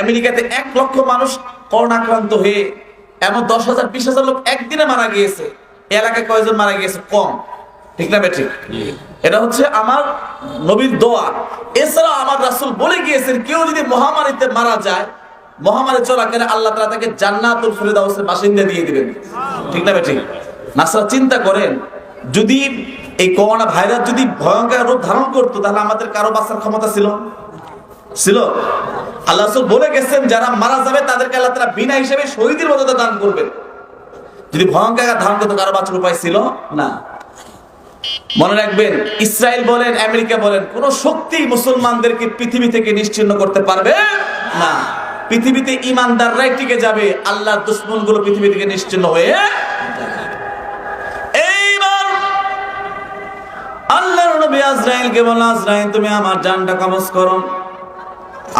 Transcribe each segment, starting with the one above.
আমেরিকাতে এক লক্ষ মানুষ করোনা আক্রান্ত হয়ে এমন দশ হাজার, বিশ হাজার লোক একদিনে মারা গিয়েছে। এলাকায় কয়জন মারা গিয়েছে? কম। ঠিক না, বেঠিক? এটা হচ্ছে আমার নবীর দোয়া। এছাড়া আমার রাসুল বলে গিয়েছেন, কেউ যদি মহামারীতে মারা যায়, মহামারী চলাকালে আল্লাহ তাআলা তাকে জান্নাতুল ফিরদাউসের বাসিন্দা দিয়ে দিবেন। ঠিক না, বেঠিক? নাসরা চিন্তা করেন, যদি এই করোনা ভাইরাস যদি ভয়ঙ্কর রূপ ধারণ করতো, তাহলে আমাদের কারও বাঁচার ক্ষমতা ছিল? ছিল? আল্লাহ বলে গেছেন, যারা মারা যাবে তাদেরকে আল্লাহ তাআলা বিনা হিসেবে শহীদের মর্যাদা দান করবেন। যদি ভয়ঙ্কর ধারণ করতে কারও বাঁচার উপায় ছিল? না। মনে রাখবেন, ইসরায়েল বলেন, আমেরিকা বলেন, কোন শক্তি মুসলমানদেরকে পৃথিবী থেকে নিশ্চিন্ন করতে পারবে? না। পৃথিবীতে ইমানদাররাই টিকে যাবে, আল্লাহর দুশ্মনগুলো পৃথিবী থেকে নিশ্চিন্ন হয়ে এইবার আল্লাহর নবী আজরাইলকে বলল, আজরাইল, তুমি আমার জানটা কবজ করো।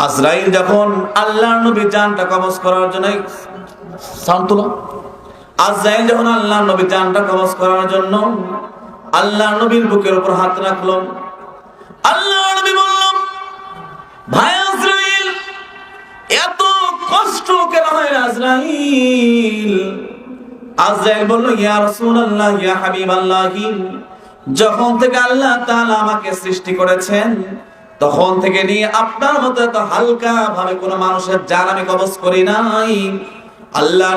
আজরাইল যখন আল্লাহর নবী জানটা কবজ করার জন্য সাউন্ড আজরাইল যখন আল্লাহর নবী জানটা কবজ করার জন্য আল্লাহ নবীর বুকের উপর হাত রাখলাম আল্লাহ নবী বললাম ভাই আজরাইল, এত কষ্ট কেন হয় আজরাইল? আজরাইল বলল, ইয়া রাসূলুল্লাহ, ইয়া হাবিবাল্লাহি, যখন থেকে আল্লাহ তাআলা আমাকে সৃষ্টি করেছেন তখন থেকে নিয়ে আপনার মতো এত হালকা ভাবে কোনো মানুষের জান আমি কবজ করি নাই। আল্লাহ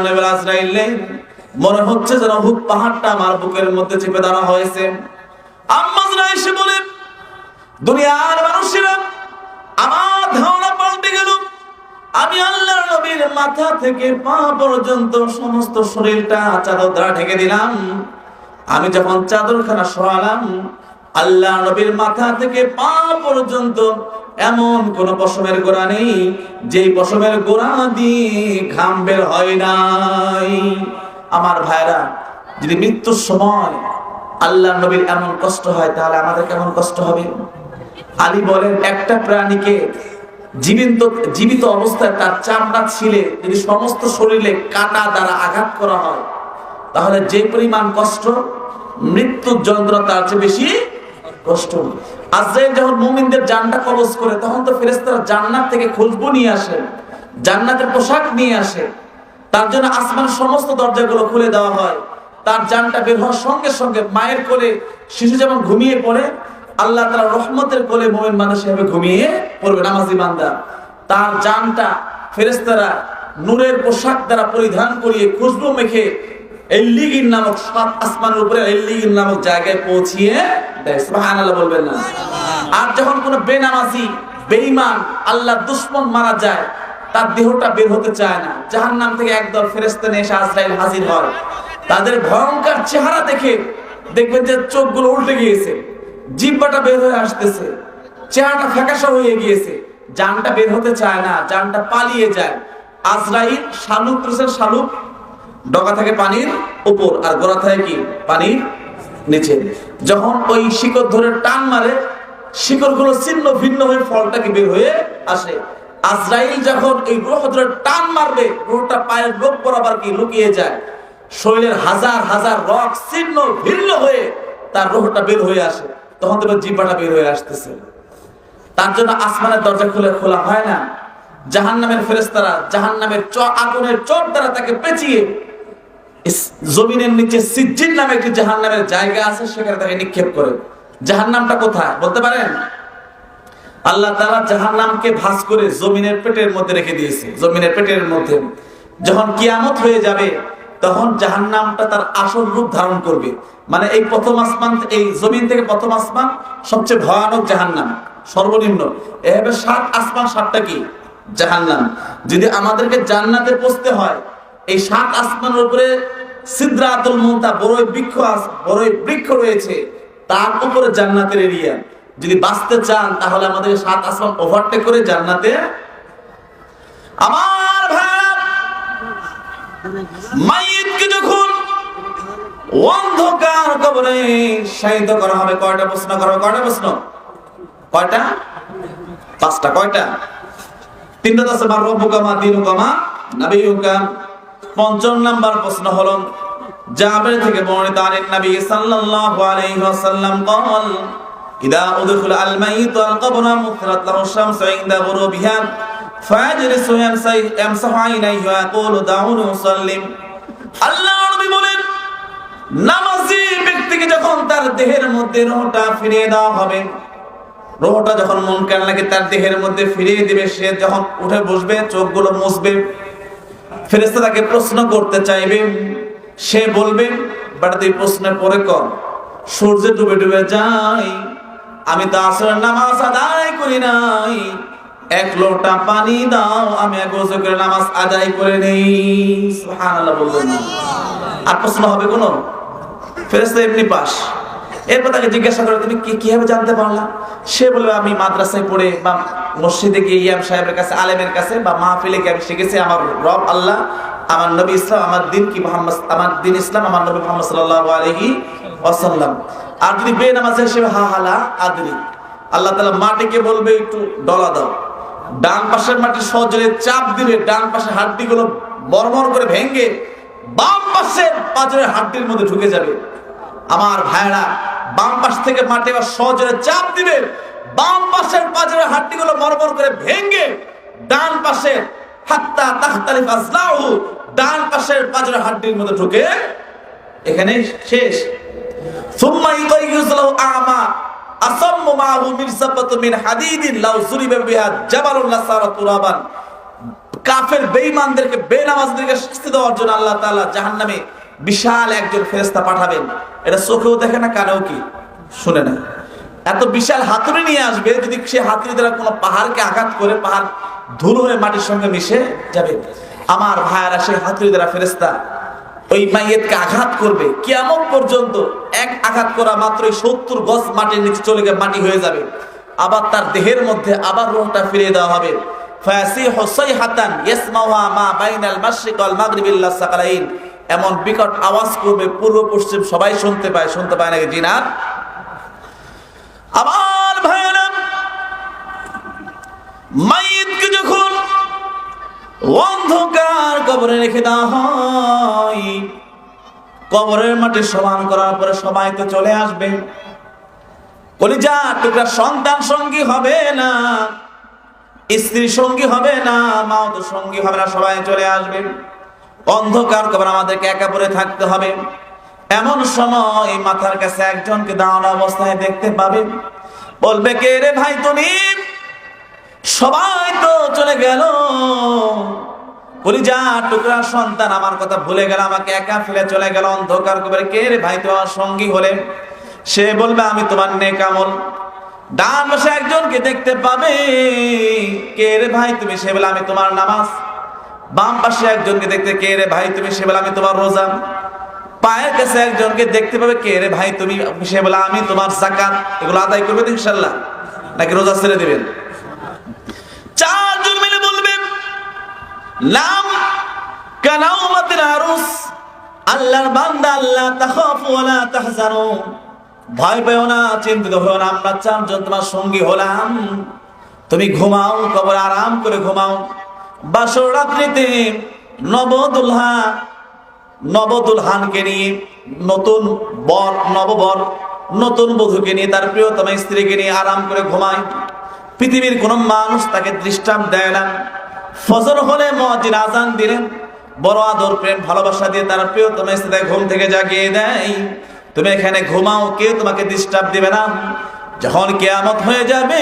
মনে হচ্ছে যেন হুদ পাহাড়টা আমার বুকের মধ্যে চেপে ধরা হয়েছে। এসে দুনিয়ার মানুষেরা আমার ধারণা পাল্টে গেল। আমি নবীর মাথা থেকে পা পর্যন্ত সমস্ত শরীরটা চাদর দ্বারা ঢেকে দিলাম। আমি যখন চাদরখানা সরালাম আল্লাহ নবীর মাথা থেকে পা পর্যন্ত এমন কোন পশমের গোড়া নেই, যেই পশমের গোড়া দিয়ে ঘাম বের হয় নাই। আমার ভাইরা, যদি মৃত্যুর সময় আল্লাহ নবীর এমন কষ্ট হয়, তাহলে আমাদের কেমন কষ্ট হবে? আলী বলেন, একটা প্রাণীকে জীবিত জীবিত অবস্থায় তার চামড়া ছিলে, যদি সমস্ত শরীরে কাটা দ্বারা আঘাত করা হয়, তাহলে যে পরিমাণ কষ্ট মৃত্যুর যন্ত্র তার চেয়ে বেশি কষ্ট আজরাইল যখন মুমিনদের জানটা কবজ করে, তখন তো ফেরেশতারা জান্নাত থেকে খুশবু নিয়ে আসে, জান্নাতের পোশাক নিয়ে আসে। তার জন্য আসমানের সমস্ত দরজাগুলো খুলে দেওয়া হয়। তার জানটা বের হওয়ার সঙ্গে সঙ্গে মায়ের কোলে শিশু যেমন ঘুমিয়ে পড়ে, আল্লাহ তারা রহমতের কোলে মোমেন মানুষ হিসেবে ঘুমিয়ে পড়বে, নামাজি বান্দা। তার জানটা ফেরেস্তারা নূরের পোশাক দ্বারা পরিধান করিয়ে খুশবু মেখে নামক সাত আসমানের উপরে নামক জায়গায় পৌঁছিয়ে দেয়। সুবহানাল্লাহ বলবেন না। আর যখন কোনো বেনামাজি, বেঈমান আল্লাহ দুশ্মন মারা যায়, তার দেহটা বের হতে চায় না। থেকে একদল এসে আজরাইল হাজির হয়। তাদের ভয়ঙ্কর চেহারা দেখে দেখবেন যে চোখগুলো উল্টে গিয়েছে, জিব্বাটা বের হয়ে আসতেছে, চেহারাটা ফ্যাকাশা হয়ে গিয়েছে, জানটা বের হতে চায় না, জানটা পালিয়ে যায়। আজরাইল শালুক রসের শালুক ডগা থাকে পানির উপর, আর গোড়া থাকে কি? পানির নিচে। যখন ওই শিকড় ধরে টান মারে, শিকড়গুলো ছিন্ন ভিন্ন হয়ে ফলটাকে বের হয়ে আসে। আজরাইল যখন এই গ্রহ ধরে টান মারবে, গ্রহটা পায়ের লোক বরাবর কি লুকিয়ে যায়? শরীরের হাজার হাজার রক ছিন্ন ভিন্ন হয়ে তার রোহটা বের হয়ে আসে। তখন তোমার জিব্বাটা বের হয়ে আসতেছে। তার জন্য আসমানের দরজা খুলে খোলা হয় না। জাহান নামের ফেরেস্তারা জাহান নামের আগুনের চট দ্বারা তাকে পেঁচিয়ে জমিনের নিচে সিজ্জিন নামে একটি জাহান নামের জায়গা আছে, সেখানে তাকে নিক্ষেপ করে। জাহান নামটা কোথায়? বলতে পারেন? আল্লাহ তারা জাহান নামকে ভাস করে জমিনের পেটের মধ্যে রেখে দিয়েছে। জমিনের পেটের মধ্যে। যখন কিয়ামত হয়ে যাবে, তখন জাহান নামটা তার আসল রূপ ধারণ করবে। মানে এই প্রথম আসমান, এই জমিন থেকে প্রথম আসমান সবচেয়ে ভয়ানক জাহান নাম সর্বনিম্ন। এভাবে সাত আসমান, সাতটা কি? জাহান নাম যদি আমাদেরকে জান্নাতে পৌঁছতে হয় এই সাত আসমানের উপরে সিদ্রাতুল মুনতা বড়ই বৃক্ষ বড়ই বৃক্ষ রয়েছে, তার উপরে জান্নাতের এরিয়া। যদি বাঁচতে চান, তাহলে আমাদের সাত আসমান ওভারটেক করে জান্নাতে আমার ভাইরা মাইয়িতকে যখন অন্ধকার কবরে শায়িত করা হবে, কয়টা প্রশ্ন করা হবে কয়টা প্রশ্ন? কয়টা? পাঁচটা, কয়টা? তিনটা তো আছে বার রব্বুকা মা, দিনুকা মা, নাবিয়ুকা পঞ্চম নাম্বার প্রশ্ন হলো জাবের থেকে বর্ণিত আনিন নবী সাল্লাল্লাহু আলাইহি ওয়াসাল্লাম قال إذا أدخل الميت القبر مثلت له الشمس عند غروبها فيجلس يمسح- يمسح عينيه ويقول دعوني أسلم আল্লাহ নবী বলেন নামাজি ব্যক্তিকে যখন তার দেহের মধ্যে রোহটা ফিরিয়ে দেওয়া হবে রোহটা যখন মন কেন লাগে তার দেহের মধ্যে ফিরিয়ে দিবে সে যখন উঠে বসবে চোখগুলো মুছবে ফেরেস্তা তাকে প্রশ্ন করতে চাইবে, সে বলবে, বাট, তুই প্রশ্নের পরে কর। সূর্য ডুবে ডুবে যাই আমি তো আসরের নামাজ আদায় করি নাই। এক লোটা পানি দাও, আমি এক নামাজ আদায় করে নেই। আর প্রশ্ন হবে কোনো? ফেরেস্তা এমনি পাস। এরপর তাকে জিজ্ঞাসা করে তুমি কি কীভাবে জানতে পারলা? সে বলবে আমি মাদ্রাসায় পড়ে বা মসজিদে গিয়ে ইয়াম সাহেবের কাছে, আলেমের কাছে বা মাহফিলে গিয়ে আমি শিখেছি, আমার রব আল্লাহ, আমার নবী ইসলাম, আমার দিন কি মোহাম্মদ, আমার দিন ইসলাম, আমার নবী মোহাম্মদ সাল্লাল্লাহু আলাইহি ওয়াসাল্লাম। আর যদি বেনামাজি হিসেবে, হা হালা আদরি। আল্লাহ তাআলা মাটিকে বলবে, একটু ডলা দাও। ডান পাশের মাটি সজরে চাপ দিলে ডান পাশের হাড্ডিগুলো বর্মর করে ভেঙে বাম পাশের পাঁচরের হাড্ডির মধ্যে ঢুকে যাবে। আমার ভাইরা বাম পাশ থেকে মাটি এবার সজরে চাপ দিবে। বাম পাশের পাঁচরের হাড্ডিগুলো মরমর করে ভেঙে ডান পাশের হাত্তা তাখতালিফ আসলাহু ডান পাশের পাঁচরের হাড্ডির মধ্যে ঢুকে এখানে শেষ। সুম্মা ইগাইয়ুজলাহু আ'মা, আসাম্মু মাহু মিরসাবাতু মিন হাদিদিন, লাউ যুরিবা বিহা জাবালুন লাসারা তুরাবান। কাফের বেঈমানদেরকে বেনামাজদেরকে শাস্তি দেওয়ার জন্য আল্লাহ তাআলা জাহান্নামে বিশাল একজন ফেরেশতা পাঠাবেন। এটা চোখেও দেখে না, কানেও কি? শুনে না। এত বিশাল হাতুড়ি নিয়ে আসবে, যদি সে হাতুড়ি দ্বারা কোনো পাহাড়কে আঘাত করে, পাহাড় ধুলো হয়ে মাটির সঙ্গে মিশে যাবে। আমার ভাইয়ারা সেই হাতুড়ি দ্বারা ফেরেশতা ওই মাইয়েতকে আঘাত করবে। কিয়ামত পর্যন্ত এক আঘাত করা মাত্রই সত্তর গজ মাটির নিচে চলে গিয়ে মাটি হয়ে যাবে। আবার তার দেহের মধ্যে আবার রোহটা ফিরিয়ে দেওয়া হবে। ফায়াসিহু সাইহাতান ইয়াসমাউহা মা বাইনাল মাশরিক ওয়াল মাগরিব ইল্লা সাকালাইন। এমন বিকট আওয়াজ করবে, পূর্ব পশ্চিম সবাই শুনতে পায় শুনতে পায় নাকি জিনা? আবার ভাইরা মাইয়িতকে যখন অন্ধকার কবরে রেখে দেওয়া হয়, কবরের মাটি সমান করার পরে সবাই তো চলে আসবে। কলিজা টুকরা সন্তান সঙ্গী হবে না, স্ত্রী সঙ্গী হবে না মাও তো সঙ্গী হবে না, সবাই চলে আসবে। অন্ধকার কবর আমাদেরকে একা পরে থাকতে হবে। এমন সময় মাথার কাছে একজনকে দাঁড়ানো অবস্থায় দেখতে পাবে। বলবে, কে রে ভাই তুমি? সবাই তো চলে গেল। কলিজা, টুকরা সন্তান, আমার কথা ভুলে গেল, আমাকে একা ফেলে চলে গেল, অন্ধকার কবরে কে রে ভাই তোমার সঙ্গী হলে? সে বলবে, আমি তোমার নেকামল ডান পাশে একজনকে দেখতে পাবে, কে রে ভাই তুমি? সে বলে, আমি তোমার নামাজ বাম পাশে একজনকে দেখতে কে রে ভাই তুমি সে বলে আমি তোমার রোজা। পায়ের কাছে একজনকে দেখতে পাবে কে রে ভাই তুমি সে বলে আমি তোমার জাকাত। এগুলো আদায় করবে ইনশাল্লাহ নাকি রোজা ছেড়ে দিবেন? চারজন মিলে বলবে, নাম কানাউমাতিল আরুস। আল্লাহর বান্দা, আল্লাহ, তাখাফু ওয়ালা তাহজানু। ভয় পেও না, চিন্তিত হও না, আমরা চারজন তোমার সঙ্গী হলাম। তুমি ঘুমাও, কবর আরাম করে ঘুমাও। বাসর রাত্রিতে নবদুলহা, নবদুলহানকে নিয়ে নতুন বর, নববর, নতুন বধূকে নিয়ে, তার প্রিয়তম স্ত্রীকে নিয়ে আরাম করে ঘুমায়। পৃথিবীর কোন মানুষ তাকে দৃষ্টান্ত দেয় না। ফজর হলে মহাজির আজান দিলেন। বড় আদর, প্রেম, ভালোবাসা দিয়ে তার প্রিয়তম স্ত্রী ঘুম থেকে জাগিয়ে দেয়। তুমি এখানে ঘুমাও, কেউ তোমাকে ডিস্টার্ব দিবে না। যখন কেয়ামত হয়ে যাবে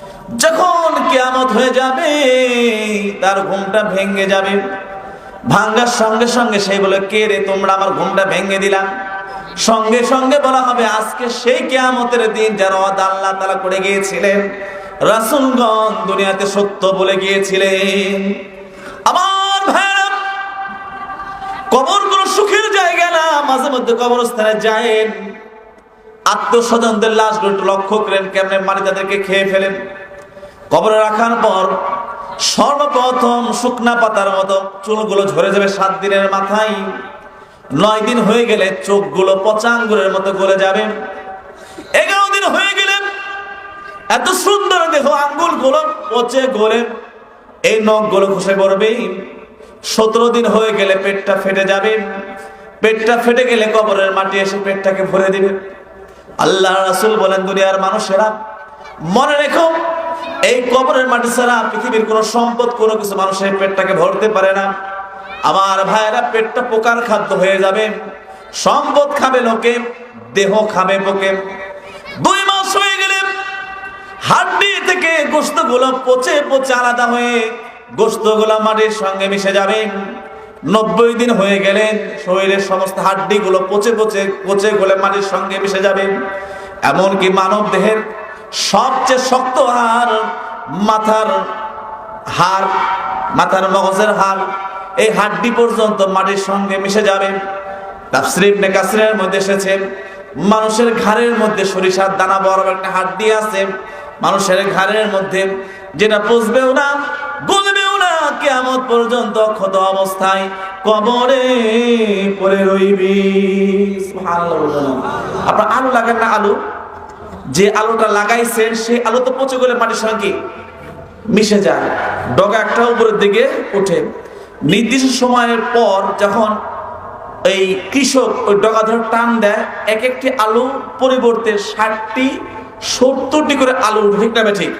যখন কেয়ামত হয়ে যাবে, তার ঘুমটা ভেঙে যাবে। ভাঙ্গার সঙ্গে সঙ্গে সেই বলে, কে রে, তোমরা আমার ঘুমটা ভেঙে দিলাম সঙ্গে সঙ্গে বলা হবে, আজকে সেই কেয়ামতের দিন যারা আল্লাহ তালা করে গিয়েছিলেন, রাসুলগণ দুনিয়াতে সত্য বলে গিয়েছিলেন। আমার ভাইরা কবর কোন সুখের জায়গা না, মাঝে মধ্যে কবরস্থানে যায়েন। আত্মস্বজনদের লাশগুলো লক্ষ্য করেন, কেমনে মারি তাদেরকে খেয়ে ফেলেন। কবরে রাখার পর সর্বপ্রথম শুকনা পাতার মতো চুলগুলো ঝরে যাবে সাত দিনের মাথায়। নয় দিন হয়ে গেলে চোখগুলো পচা আঙ্গুরের মতো গলে যাবে। এগারো দিন হয়ে গেলে এত সুন্দর দেহ আঙ্গুলগুলো পচে গলে এই নখগুলো খসে পড়বে। সতেরো দিন হয়ে গেলে পেটটা ফেটে যাবে। পেটটা ফেটে গেলে কবরের মাটি এসে পেটটাকে ভরে দিবে। আল্লাহ রাসুল বলেন, দুনিয়ার মানুষেরা মনে রেখো এই কবরের মাটি ছাড়া পৃথিবীর কোনো সম্পদ, কোনো কিছু মানুষের পেটটাকে ভরতে পারে না। আমার ভাইয়েরা, পেটটা পোকার খাদ্য হয়ে যাবে। সম্পদ খাবে লোকে, দেহ খাবে পোকে। দুই মাস হয়ে গেলে হাড্ডি থেকে গোস্তগুলো পচে পচে আলাদা হয়ে গোস্তগুলো মাটির সঙ্গে মিশে যাবে। নব্বই দিন হয়ে গেলে শরীরের সমস্ত হাড্ডিগুলো পচে পচে পচে গলে মাটির সঙ্গে মিশে যাবে। এমনকি মানব দেহের সবচেয়ে শক্ত হাড় মাথার হাড় মাথার মগজের হাড় এই হাড্ডি পর্যন্ত মাটির সঙ্গে মিশে যাবে। মধ্যে এসেছে। মানুষের ঘাড়ের মধ্যে সরিষার দানা বড় একটা হাড্ডি আছে। মানুষের ঘাড়ের মধ্যে যেটা পচবেও না, গলবেও না কেমন পর্যন্ত ক্ষত অবস্থায় কবরে পড়ে রইবি। আপনার আলু লাগেন না আলু? যে আলুটা লাগাইছেন, সেই আলু তো পচে গেলে মাটির সঙ্গে মিশে যায়। ডগা একটা উপরের দিকে ওঠে। নির্দিষ্ট সময়ের পর যখন এই কৃষক ওই ডগা ধরে টান দেয় এক একটি আলু পরিবর্তে ষাটটি, সত্তরটি করে আলু ঠিক না ঠিক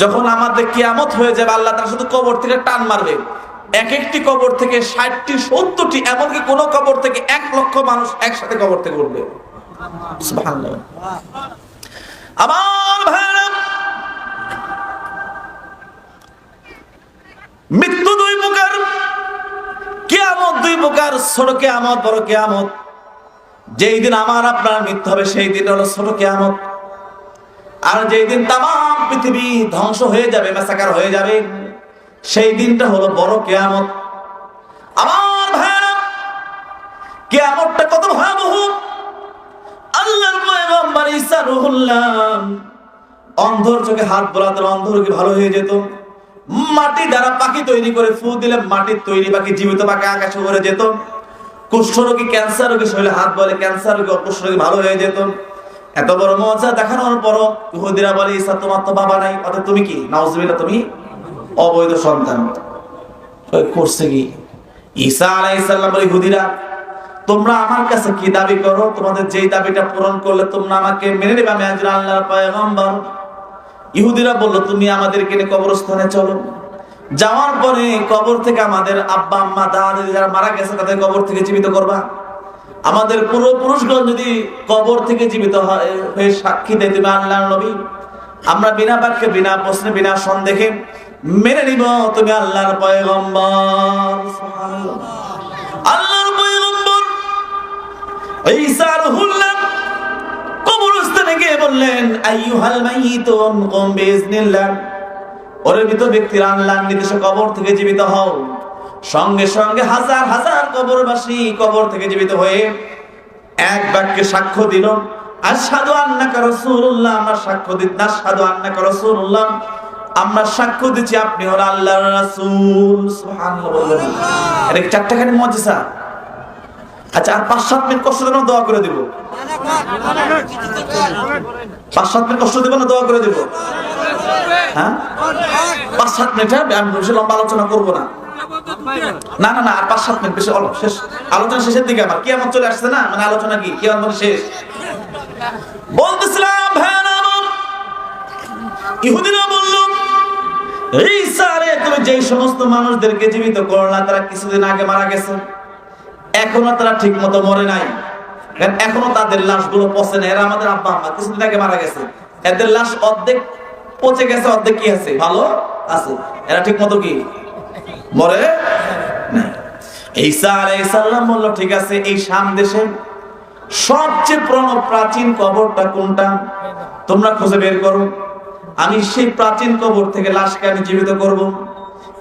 যখন আমাদের কিয়ামত হয়ে যাবে, আল্লাহ তারা শুধু কবর থেকে টান মারবে। এক একটি কবর থেকে ষাটটি, সত্তরটি, এমনকি কোনো কবর থেকে এক লক্ষ মানুষ একসাথে কবর থেকে উঠবে। আমার ভাইরা, মৃত্যু দুই প্রকার, কেয়ামত দুই প্রকার, ছোট কেয়ামত, বড় কেয়ামত। যেই দিন আমার আপনার মৃত্যু হবে, সেই দিন হলো ছোট কেয়ামত। আর যেই দিন তাম পৃথিবী ধ্বংস হয়ে যাবে, মেসাকার হয়ে যাবে, সেই দিনটা হলো বড় কেয়ামত। আমার ভাইরা, কেয়ামতটা কত ভয়াবহ! আল্লাহর পয়গম্বর ঈসা রুহুল্লাহ। অন্ধর চোখে হাত বোলাতে অন্ধর কি ভালো হয়ে যেত। মাটি দ্বারা পাখি তৈরি করে ফু দিলে মাটির তৈরি পাখি জীবিত পাখি আকাশে উড়ে যেত। কুষ্ঠরোগী ক্যান্সার রোগী শরীরে হাত বলে ক্যান্সার রোগী অকুষ্ঠ রোগী ভালো হয়ে যেত। এত বড় মজা দেখানোর পরও ইহুদিরা বলে, ঈসা, তোমার তো বাবা নাই। অর্থাৎ তুমি কি? নাউজুবিল্লাহ, তুমি অবৈধ সন্তান। করছে কি? ঈসা আলাইহিস সালাম বলে, ইহুদিরা তোমরা আমার কাছে কি দাবি করো? তোমাদের যেই দাবিটা পূরণ করলে তোমরা আমাকে মেনে নেবে? আমি একজন আল্লাহর পয়গম্বর। ইহুদিরা বলল, তুমি আমাদেরকে নিয়ে কবরস্থানে চলো। যাওয়ার পরে কবর থেকে আমাদের আব্বা, আম্মা দাদা যারা মারা গেছে, তাদের কবর থেকে জীবিত করবা। আমাদের পূর্বপুরুষগণ যদি কবর থেকে জীবিত হয় সাক্ষী দেয়, তুমি আল্লাহর নবী। আমরা বিনা বাক্যে, বিনা প্রশ্নে, বিনা সন্দেহে মেনে নিব, তুমি আল্লাহর পয়গম্বর। সুবহানাল্লাহ। আল্লাহর পয়গম্বর জীবিত হও। সঙ্গে সঙ্গে হাজার হাজার কবর থেকে জীবিত হয়ে এক সাক্ষ্য দিল, আশহাদু আন্নাকা রাসূলুল্লাহ। আমরা সাক্ষ্য দিচ্ছি আশহাদু আন্নাকা আমরা সাক্ষ্য দিচ্ছি, আপনি রাসূল। সুবহানাল্লাহ বললেন। এটা কি চারটাখানি আচ্ছা আর পাঁচ সাত মিনিট কষ্ট না দোয়া করে দিব। পাঁচ সাত মিনিট কষ্ট দেবো না দোয়া করে দিব। হ্যাঁ? পাঁচ সাত মিনিট হ্যাঁ আমি বেশি লম্বা আলোচনা করব না। না না না, আর পাঁচ সাত মিনিট বেশি শেষ আলোচনা শেষের দিকে আমার। চলে আসছে না? মানে আলোচনা কি? কি আমার শেষ? বলতেছিলাম আমার। ইহুদিরা বলল এই সারে তুমি যেই সমস্ত মানুষদেরকে জীবিত করলা তারা কিছুদিন আগে মারা গেছে। এখনও তারা ঠিক মতো মরে নাই। এখনও তাদের লাশগুলো পচে না এরা আমাদের আব্বা আম্মা, কিছুদিন আগে মারা গেছে। এদের লাশ অর্ধেক পচে গেছে, অর্ধেক কি আছে? ভালো আছে। এরা ঠিক মতো কি? মরে ঠিক আছে, এই দেশে সবচেয়ে পুরনো প্রাচীন কবরটা কোনটা? তোমরা খুঁজে বের করো। আমি সেই প্রাচীন কবর থেকে লাশকে আমি জীবিত করব।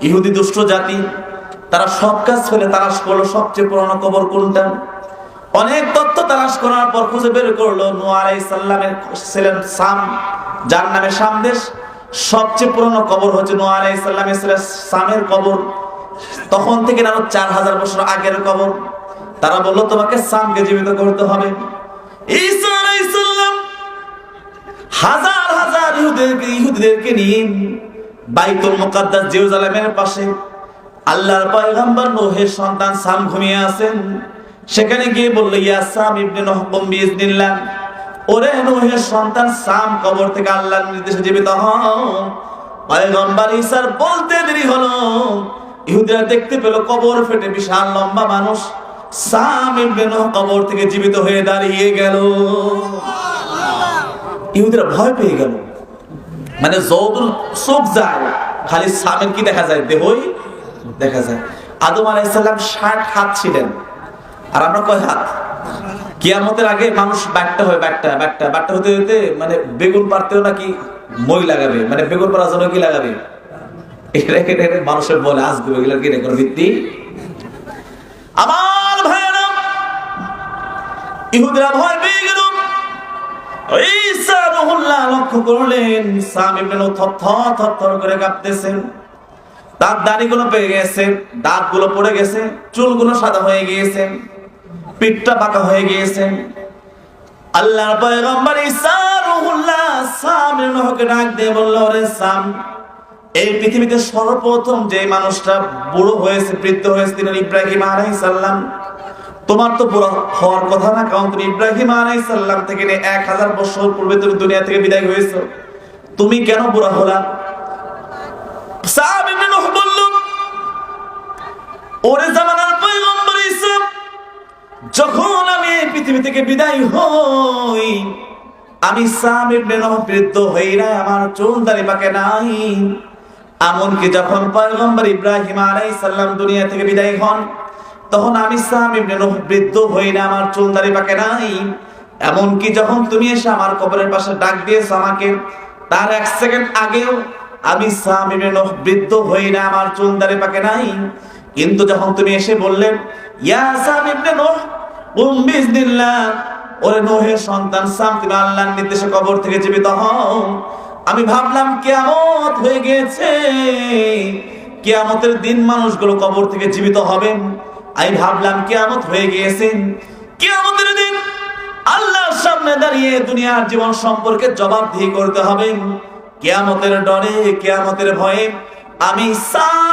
ইহুদি দুষ্ট জাতি তারা সব কাজ ফেলে তালাশ করল, সবচেয়ে পুরনো কবর কোনটা? অনেক তথ্য তালাশ করার পর খুঁজে বের করল নূহ আলাইহিস সালামের ছিলেন সাম যার নামে সামদেশ সবচেয়ে পুরনো কবর হচ্ছে নোয়া আলাইসাল্লাম সামের কবর। তখন থেকে আরও চার হাজার বছর আগের কবর। তারা বলল, তোমাকে সামকে জীবিত করতে হবে। হাজার হাজার ইহুদিদেরকে নিয়ে বাইতুল মুকাদ্দাস জেরুজালেমের পাশে আল্লাহর পয়গম্বর নূহের সন্তান সাম ঘুমিয়ে আছেন। সেখানে গিয়ে বলল, ইয়া সাম ইবনে নূহ কুম বিইজনিল্লাহ ওরে নূহের সন্তান সাম কবর থেকে আল্লাহর নির্দেশে জীবিত হও। পয়গম্বর ঈসার বলতে দেরি হলো। ইহুদিরা দেখতে পেল কবর ফেটে বিশাল লম্বা মানুষ সাম ইবনে নূহ কবর থেকে জীবিত হয়ে দাঁড়িয়ে গেল। ইহুদিরা ভয় পেয়ে গেল। মানে যৌদুল চোখ যায়, খালি সামের কি দেখা যায়? দেহই দেখা যায়। আদম আলাইসাল্লাম ষাট হাত ছিলেন। আর আমরা কয় হাত? কিয়ামতের আগে মানুষ ব্যাগটা হয় ব্যাগটা ব্যাগটা ব্যাগটা হতে হতে মানে বেগুন পারতেও নাকি মই লাগাবে মানে বেগুন পাড়ার জন্য কি লাগাবে? মানুষের বলে আসবে এগুলোর কি কোনো ভিত্তি? আমার ভাইয়েরা, ইহুদিরা ভয় পেয়ে গেল। লক্ষ্য করলেন সাম ইবনে নূহ থরথর থরথর করে কাঁপতেছেন। তার দাড়িগুলো পেয়ে গেছে, দাঁতগুলো পড়ে গেছে, চুলগুলো সাদা হয়ে গিয়েছে, পিঠটা বাঁকা হয়ে গিয়েছে। আল্লাহর পয়গম্বর সাম ডাক দিয়ে বলল, ওরে সাম, এই পৃথিবীতে সর্বপ্রথম যে মানুষটা বুড়ো হয়েছে, বৃদ্ধ হয়েছে, তিনি ইব্রাহিম তোমার তো বুড়ো হওয়ার কথা না, কারণ তুমি ইব্রাহিম আলাইহিস থেকে নিয়ে এক হাজার বছর পূর্বে তুমি দুনিয়া থেকে বিদায় হয়েছো। তুমি কেন বুড়া হলা? ওরে জামানার পয়গম্বর ঈসা যখন আমি এই পৃথিবী থেকে বিদায় হই, আমি সাম নূহ বৃদ্ধ না আমার চুল দাড়ি পাকে নাই। এমনকি যখন পয়গম্বর ইব্রাহিম আলাইহিস সালাম দুনিয়া থেকে বিদায় হন, তখন আমি সাম নূহ বৃদ্ধ না আমার চুল দাড়ি পাকে নাই। এমনকি যখন তুমি এসে আমার কবরের পাশে ডাক দিয়েছ আমাকে, তার এক সেকেন্ড আগেও আমি সাম নূহ বৃদ্ধ না আমার চুল দাড়ি পাকে নাই। কিন্তু যখন তুমি এসে বললেন ইয়া সাম ইবনে নূহ কুম বিজনিল্লাহ ওরে নোহের সন্তান নির্দেশে কবর থেকে জীবিত হও। আমি ভাবলাম হয়ে দিন মানুষগুলো কবর থেকে জীবিত হবে। আমি ভাবলাম, কিয়ামত হয়ে গিয়েছে। কিয়ামতের দিন আল্লাহর সামনে দাঁড়িয়ে দুনিয়ার জীবন সম্পর্কে জবাবদিহি করতে হবে। কিয়ামতের ডরে, কিয়ামতের ভয়ে আমি সামনে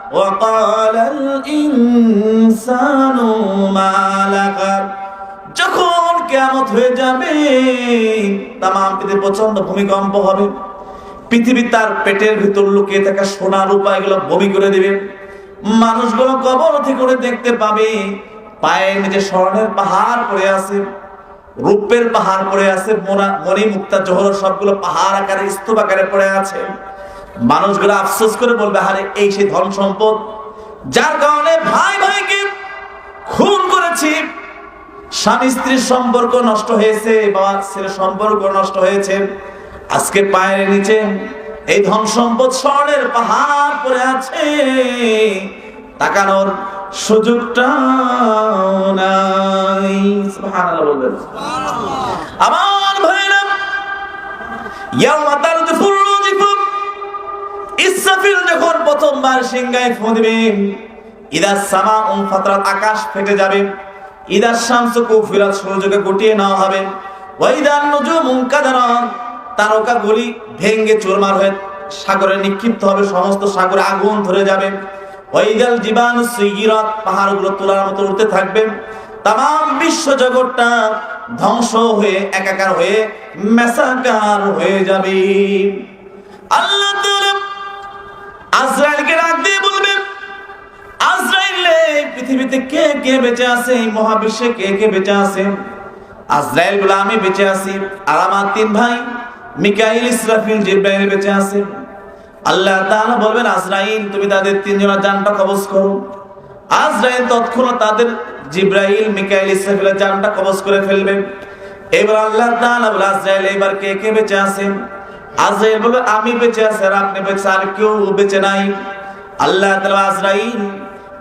وقال الإنسان ما لها যখন কেমত হয়ে যাবে তাম পৃথিবী প্রচন্ড ভূমিকম্প হবে পৃথিবী তার পেটের ভিতর লুকিয়ে থাকা সোনা রূপা এগুলো বমি করে দিবে মানুষগুলো কবর থেকে করে দেখতে পাবে পায়ের নিচে স্বর্ণের পাহাড় পড়ে আছে রূপের পাহাড় পড়ে আছে মোনা মণি মুক্তা জহর সবগুলো পাহাড় আকারে স্তূপ আকারে পড়ে আছে মানুষগুলো আফসোস করে বলবে আরে এই সেই ধন সম্পদ যার কারণে ভাই ভাইকে খুন করেছি। স্বামী স্ত্রীর সম্পর্ক নষ্ট হয়েছে বাবা ছেলের সম্পর্ক নষ্ট হয়েছে। আজকে পায়ের নিচে এই ধন সম্পদ স্বর্ণের পাহাড় পড়ে আছে। তাকানোর সুযোগটা নাই। সুবহানাল্লাহ বলবেন। আমার ভাইরা ইয়াউমা তারদিফুর রুজিফু ইসরাফিল যখন প্রথমবার সিংহায় ফু দিবে ইদা সামা উম ফাতরাত আকাশ ফেটে যাবে ইদা শামসু কুফিরাত সূর্যকে গুটিয়ে নেওয়া হবে। ওয়াইদান নুজুমুন কাদারাত তারকাগুলি ভেঙ্গে চুরমার হয়ে সাগরে নিক্ষিপ্ত হবে, সমস্ত সাগরে আগুন ধরে যাবে। ওয়াইদাল জীবান সুইগিরাত, পাহাড়গুলো তোলার মতো উঠতে থাকবে। তাম বিশ্ব জগৎটা ধ্বংস হয়ে, একাকার হয়ে, মেসাকার হয়ে যাবে। আল্লাহ তাআলা আজরাইলকে ডাক দিয়ে বলবেন, আজরাইলে পৃথিবীতে কে কে বেঁচে আছে? এই মহাবিশ্বে কে কে বেঁচে আছে? আজরাইল বলে, আমি বেঁচে আছি। আর আমার তিন ভাই, মিকাইল, ইসরাফিল, জিব্রাইল বেঁচে আছে। আল্লাহ তাআলা বলবেন, আজরাইল, তুমি তাদের তিনজনের জানটা কবজ করো। আজরাইল তৎক্ষণাৎ তাদের জিব্রাইল, মিকাইল, ইসরাফিলের জানটা কবজ করে ফেলবে। এবার আল্লাহ তাআলা বলে, আজরাইল, এবার কে কে বেঁচে আছেন আজরাইল বলবে আমি বেঁচে আছি আর আপনি বেঁচে আর কেউ বেঁচে নাই। আল্লাহ তাআলা আজরাইল,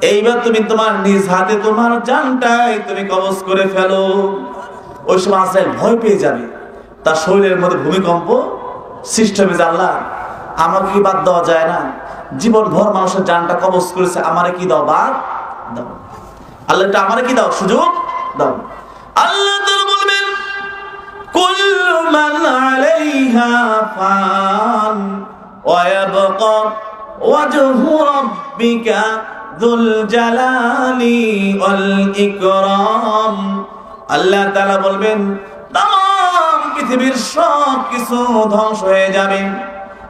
এইবার তুমি তোমার নিজ হাতে তোমার জানটাই তুমি কবজ করে ফেলো। ওই সময় আজরাইল ভয় পেয়ে যাবে। তার শরীরের মধ্যে ভূমিকম্প সৃষ্টি হবে যে, আল্লাহ, আমাকে কি বাদ দেওয়া যায় না? জীবন ভর মানুষের জানটা কবজ করেছে, আমারে কি দাও? বাদ দাও। আল্লাহটা আমারে কি দাও? সুযোগ দাও। আল্লাহ আলাইহা ফান ওয়া ইয়াবকা ওয়াজহু রাব্বিকা যুল জালালি ওয়াল ইকরাম। আল্লাহ তাআলা বলবেন, তাম পৃথিবীর সব কিছু ধ্বংস হয়ে যাবে।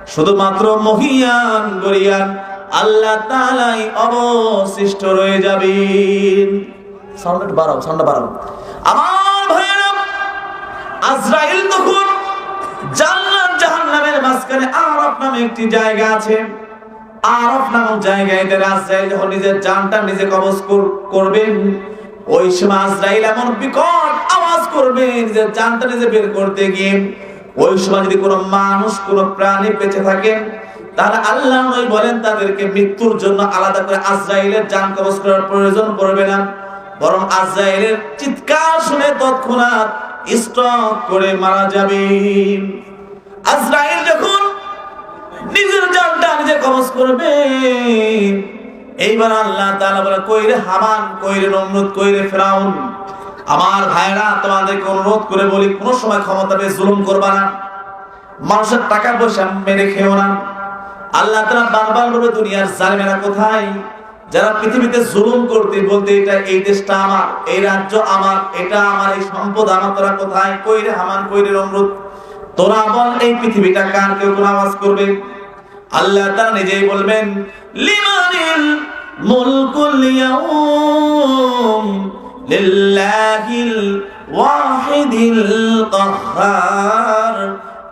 শুধুমাত্র মহিয়ান, গরিয়ান, আল্লাহ তাআলাই অবশিষ্ট রয়ে যাবেন। সাউন্ড বাড়াও সাউন্ড বাড়াও। আমার আজরাইল তখন জান্নাত জাহান্নামের মাঝখানে আরফ নামে একটি জায়গা আছে। আরফ নামক জায়গায় এদের আজরাইল যখন নিজের জানটা নিজে কবজ করবেন, ওই সময় আজরাইল এমন বিকট আওয়াজ করবে, নিজের জানটা নিজে বের করতে গিয়ে। ওই সময় যদি কোনো মানুষ, কোনো প্রাণী বেঁচে থাকে, তাহলে আল্লাহ নয় বলেন তাদেরকে মৃত্যুর জন্য আলাদা করে আজরাইলের জান কবজ করার প্রয়োজন পড়বে না। বরং আজরাইলের চিৎকার শুনে তৎক্ষণাৎ স্ট্রক করে মারা যাবে। আজরাইল যখন নিজের জানটা নিজে কবজ করবে, এইবার আল্লাহ তাআলা বলে কইরে হামান? কইরে নমরুদ? কইরে ফেরাউন? আমার ভাইরা, তোমাদেরকে অনুরোধ করে বলি, কোনো সময় ক্ষমতা পেয়ে জুলুম করবা না। মানুষের টাকা পয়সা মেরে খেও না। আল্লাহ তাআলা বারবার বলবে দুনিয়ার জালিমেরা কোথায়? যারা পৃথিবীতে জুলুম করতে বলতে এটা এই দেশটা আমার, এই রাজ্য আমার, এটা আমার, এই সম্পদ আমার, তোরা কোথায়? কইরে হামান কইরে নমরুদ? তোরা বল, এই পৃথিবীটা কার? কেউ কোন আওয়াজ করবে? আল্লাহ তাআলা নিজেই বলবেন, লিমানিল মুলকুল ইয়াউম লিল্লাহিল ওয়াহিদিল কাহ্হার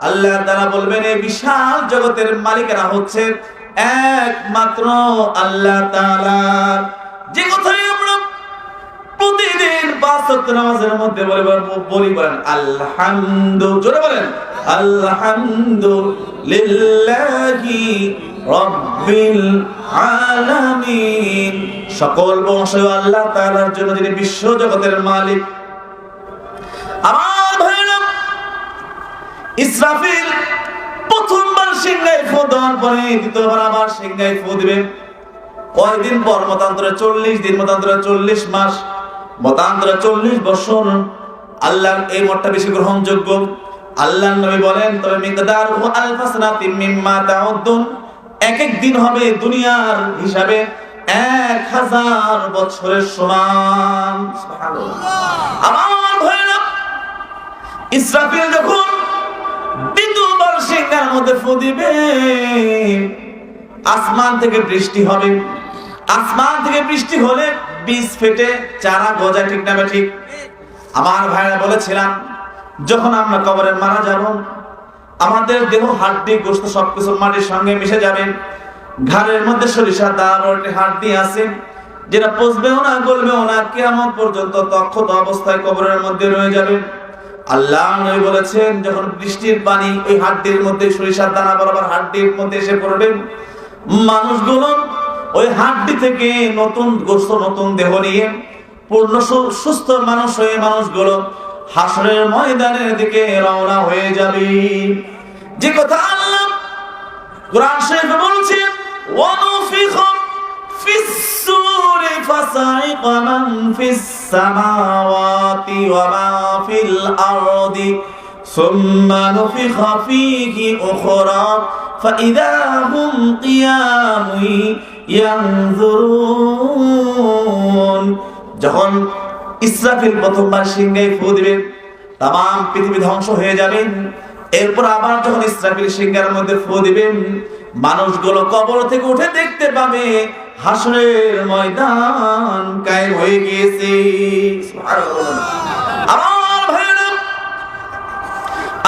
আল্লাহ তাআলা বলবেন এই বিশাল জগতের মালিকেরা হচ্ছে একমাত্র আল্লাহ তাআলা। যে কথাই আমরা প্রতিদিন পাঁচ ওয়াক্ত নামাজের মধ্যে বলে বলি বলেন, আলহামদু জোরে বলেন আলহামদু লিল্লাহি রব্বিল আলামিন। সকল বংশ আল্লাহ তাআলার জন্য যিনি বিশ্ব জগতের মালিক। আমার ভাইরা, ইসরাফিল প্রথমবার সিংহাই ফো দেওয়ার পরে দ্বিতীয়বার আবার সিংহাই ফো দিবেন। কয়দিন পর মতান্তরে চল্লিশ দিন, মতান্তরে চল্লিশ মাস, মতান্তরে চল্লিশ বছর। আল্লাহর এই মতটা বেশি গ্রহণযোগ্য। আল্লাহ নবী বলেন, তবে মিকদার ও তাউদ্দুন। এক এক দিন হবে দুনিয়ার হিসাবে এক হাজার বছরের সমান। আমার ভাইরা ইসরাফিল যখন সিংহার মধ্যে আসমান থেকে বৃষ্টি হবে। আসমান থেকে বৃষ্টি হলে বীজ ফেটে, চারা গজা ঠিক না ঠিক আমার ভাইরা বলেছিলাম, যখন আমরা কবরে মারা যাব, আমাদের দেহ, হাড্ডি, গোস্ত সবকিছু মাটির সঙ্গে মিশে যাবে। ঘাড়ের মধ্যে সরিষা দা বড়টি হাড্ডি আছে। যেটা পচবেও না, গলবেও না কেমন পর্যন্ত তক্ষত অবস্থায় কবরের মধ্যে রয়ে যাবে। আল্লাহ নবী বলেছেন, যখন বৃষ্টির পানি ওই হাড্ডির মধ্যে, সরিষার দানা বরাবর হাড্ডির মধ্যে এসে পড়বে মানুষগুলো ওই হাড্ডি থেকে নতুন গোস্ত, নতুন দেহ নিয়ে পূর্ণ সুস্থ মানুষ হয়ে মানুষগুলো হাসরের ময়দানের দিকে রওনা হয়ে যাবে। যে কথা আল্লাহ কোরআন শরীফে বলছেন ওয়ানুফিখ ফিস-সূরি ফাসাইক মান ফিস-সামাওয়াতি ওয়া মা ফিল আরদি সুম্মা নুফিখা ফীহি উখরা فإذا هم قيام ينظرون যখন ইসরাফিল প্রথমবার সিংহে ফু দিবে তাম পৃথিবী ধ্বংস হয়ে যাবে এরপর আবার যখন ইসরাফিল সিংহের মধ্যে ফু দিবেন মানুষগুলো কবর থেকে উঠে দেখতে পাবে হাসরের ময়দান কায়েম হয়ে গিয়েছে। আমার ভাইয়েরা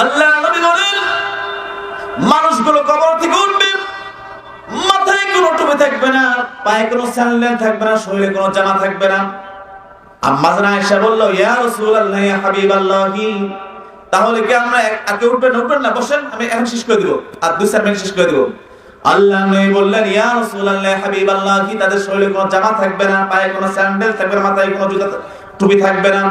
আল্লাহ নবী বলেন, মানুষগুলো কবর থেকে উঠবে কোনো টুপি থাকবে না, পায়ে কোনো স্যান্ডেল থাকবে না, শরীরে কোনো জামা থাকবে না। আম্মা জানা আয়েশা বলল, ইয়া রাসূলুল্লাহ, ইয়া হাবিবাল্লাহি। তাহলে কি আমরা একে উঠবেন উঠবেন না? বসেন, আমি এখন শেষ করে দিব। আর দুই চার মিনিট শেষ করে দিব। আল্লাহ নবী বললেন, ইয়া রাসূলুল্লাহ, হাবিবাল্লাহি। তাদের শরীরে কোনো জামা থাকবে না, পায়ে কোনো স্যান্ডেল থাকবে না, মাথায় কোনো জুতা, টুপি থাকবে না।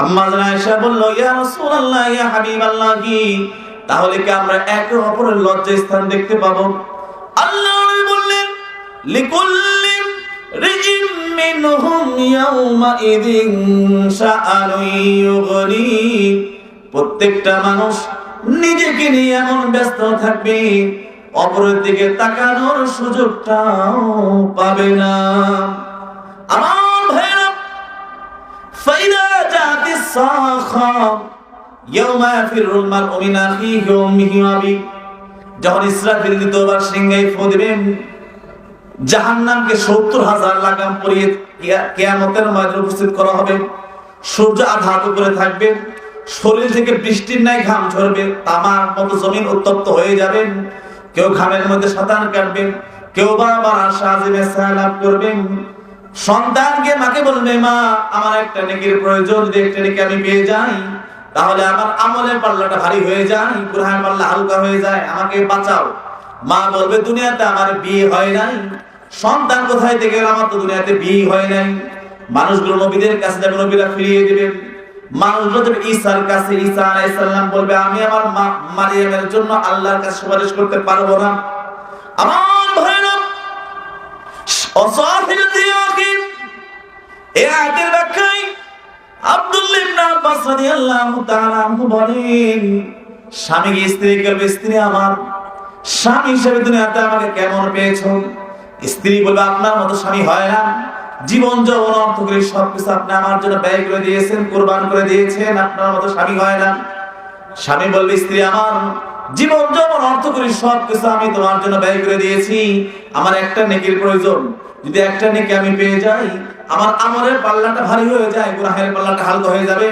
আম্মা জানা আয়েশা বলল, ইয়া রাসূলুল্লাহ, ইয়া হাবিবাল্লাহি। তাহলে কি আমরা একে অপরের লজ্জা স্থান দেখতে পাবো? আল্লাহ নবী বললেন লিকুল্লি রিজিম মিনহুম ইয়াউমাইদিন শাআনু ইউগনি। প্রত্যেকটা মানুষ নিজেকে নিয়ে এমন ব্যস্ত থাকবে অপরের দিকে তাকানোর সুযোগটাও পাবে না। আমার ভাইরা ফাইদা জাতিস সাখা ইয়াউমা ফিরুল মারউ মিন আখিহি ওয়া উম্মিহি ওয়া আবিহি যখন ইসরাফিল দ্বিতীয়বার সিংহাই ফু দিবেন, জাহান্নামকে সত্তর হাজার লাগাম পরিয়ে কিয়া- কিয়ামতের ময়দানে উপস্থিত করা হবে। সূর্য আঘাত করে থাকবে, শরীর থেকে বৃষ্টির ন্যায় ঘাম ঝরবে, তামার মতো জমিন উত্তপ্ত হয়ে যাবেন কেউ ঘামের মধ্যে সাঁতার কাটবেন, কেউ বা আবার আশা আজিমে লাভ করবেন। সন্তানকে মাকে বলবে, মা, আমার একটা নেকির প্রয়োজন, যদি একটা নেকি আমি পেয়ে যাই, তাহলে আমার আমলের পাল্লাটা ভারী হয়ে যায় গুরহান পাল্লা হালকা হয়ে যায়, আমাকে বাঁচাও। মা বলবে, দুনিয়াতে আমার বিয়ে হয় নাই। সন্তান কোথায় থেকে আমার তো দুনিয়াতে বিয়ে হয় নাই। মানুষগুলো নবীদের কাছে যাবে নবীরা ফিরিয়ে দিবেন মানুষগুলো যাবে ঈসার কাছে ঈসা বলবে, আমি আমার মা জন্য সুপারিশ করতে পারব না। আমার স্বামী স্ত্রী করবে স্ত্রী আমার? স্বামী হিসেবে দুনিয়াতে আমাকে কেমন পেয়েছ? স্ত্রী বলবে, আপনার মতো স্বামী হয় না। জীবন যৌবন অর্থ করে সবকিছু আপনি আমার জন্য ব্যয় করে দিয়েছেন, কোরবান করে দিয়েছেন, আপনার মতো স্বামী হয় না। স্বামী বলবে, স্ত্রী আমার, জীবন যৌবন অর্থ করি সব কিছু আমি তোমার জন্য ব্যয় করে দিয়েছি। আমার একটা নেকির প্রয়োজন। যদি একটা নেকি আমি পেয়ে যাই, আমার আমলের পাল্লাটা ভারী হয়ে যায়, গুনাহের পাল্লাটা হালকা হয়ে যাবে,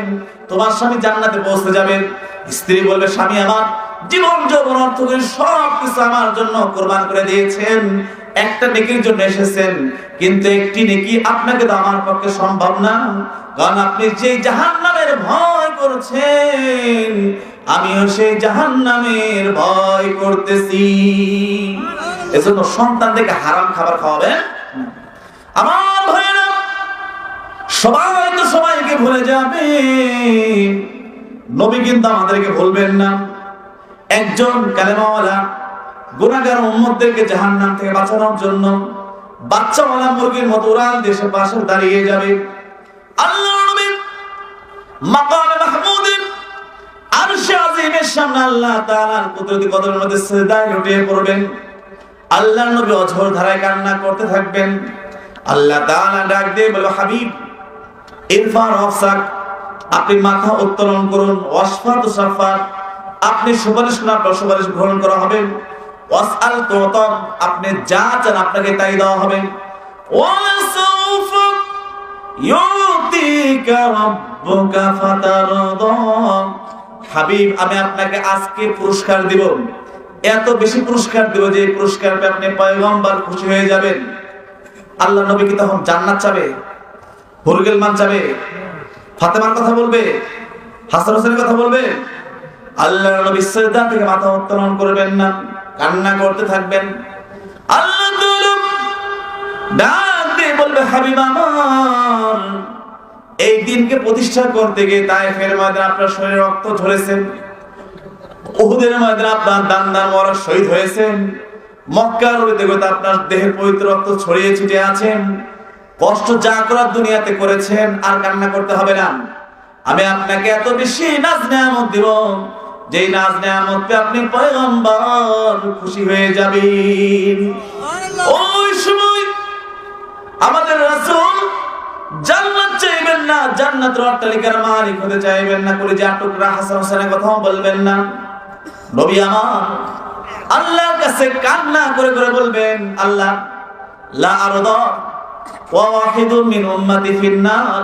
তোমার স্বামী জান্নাতে পৌঁছে যাবে। স্ত্রী বলবে, স্বামী আমার, জীবন যৌবন অর্থ করি সব কিছু আমার জন্য কোরবান করে দিয়েছেন। একটা নেকির জন্য এসেছেন, কিন্তু একটি নেকি আপনাকে তো আমার পক্ষে সম্ভব না। কারণ আপনি যে জাহান্নামের ভয় করছেন, আমিও সেই জাহান্নামের ভয় করতেছি। এজন্য সন্তানদেরকে হারাম খাবার খাওয়াবেন। আমার ভাইরা সবাই তো সবাইকে ভুলে যাবে। নবী কিন্তু আমাদেরকে ভুলবেন না। একজন কালেমাওয়ালা গুনাহগার উম্মতদেরকে জাহান্নাম থেকে বাঁচানোর জন্য বাচ্চাওয়ালা মুরগির মতো উড়াল দেশে পাশে দাঁড়িয়ে যাবে। আল্লাহ নবী মাকামে মাহমুদে আরশে আজিমের সামনে আল্লাহ তাআলার কুদরতি কদরের মধ্যে সিজদায় লুটিয়ে পড়বেন। আল্লাহ নবী অঝর ধারায় কান্না করতে থাকবেন। আল্লাহ তাআলা ডাক দিয়ে বলবে হাবিব, ইরফান অফসাক আপনি মাথা উত্তোলন করুন। ওয়াসফাত সাফাত, আপনি সুপারিশ না সুপারিশ গ্রহণ করা হবে। ওয়াসআল তুতাম আপনি যা চান আপনাকে তাই দেওয়া হবে। ওয়াসাউফা ইউতিকা রাব্বুকা ফাতারদা হাবিব, আমি আপনাকে আজকে পুরস্কার দিব। এত বেশি পুরস্কার দিব যে পুরস্কার পেয়ে আপনি পয়গম্বর খুশি হয়ে যাবেন। আল্লাহ নবী কি তখন জান্নাত চাবে? হুরগেল মান চাবে? ফাতেমার কথা বলবে? হাসান হোসেনের কথা বলবে? আল্লাহ নবী সিজদা থেকে মাথা উত্তোলন করবেন না। কান্না করতে থাকবেন। আল্লাহ ডাক দিয়ে বলবে, হাবিব এই দিনকে প্রতিষ্ঠা করতে গিয়ে তায়েফের ময়দানে আপনার শরীরে রক্ত ঝরেছেন উহুদের ময়দানে আপনার দান্দার মরা শহীদ হয়েছেন। মক্কার অভিজ্ঞতা আপনার দেহের পবিত্র রক্ত ছড়িয়ে ছিটিয়ে আছেন। কষ্ট যা করার দুনিয়াতে করেছেন, আর কান্না করতে হবে না। আমি আপনাকে এত বেশি নাজ নেয়ামত দিব যেই নাজ নেয়ামত পেয়ে আপনি পয়গম্বর খুশি হয়ে যাবেন। ওই সময় আমাদের রাসূল জান্নাত চাইবেন না জান্নাতের অট্টালিকার মালিক হতে চাইবেন না করে যে টুকরা হাসান হোসেনের কথাও বলবেন না। নবী আমার আল্লাহর কাছে কান্না করে করে বলবেন আল্লাহ লা আরদা ওয়া ওয়াহিদুম মিন উম্মতি ফিন্নার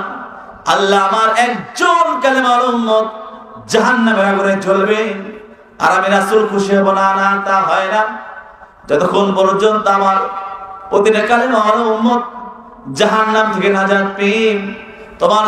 আল্লাহ আমার একজন কালেমার উম্মত জাহান্নামে আগুনে জ্বলবে আর আমি রাসুল খুশি হব। না না, তা হয় না। যতক্ষণ পর্যন্ত আমার প্রতিটা আমার উম্মত জাহান্নাম থেকে নাজাত পেয়ে তোমার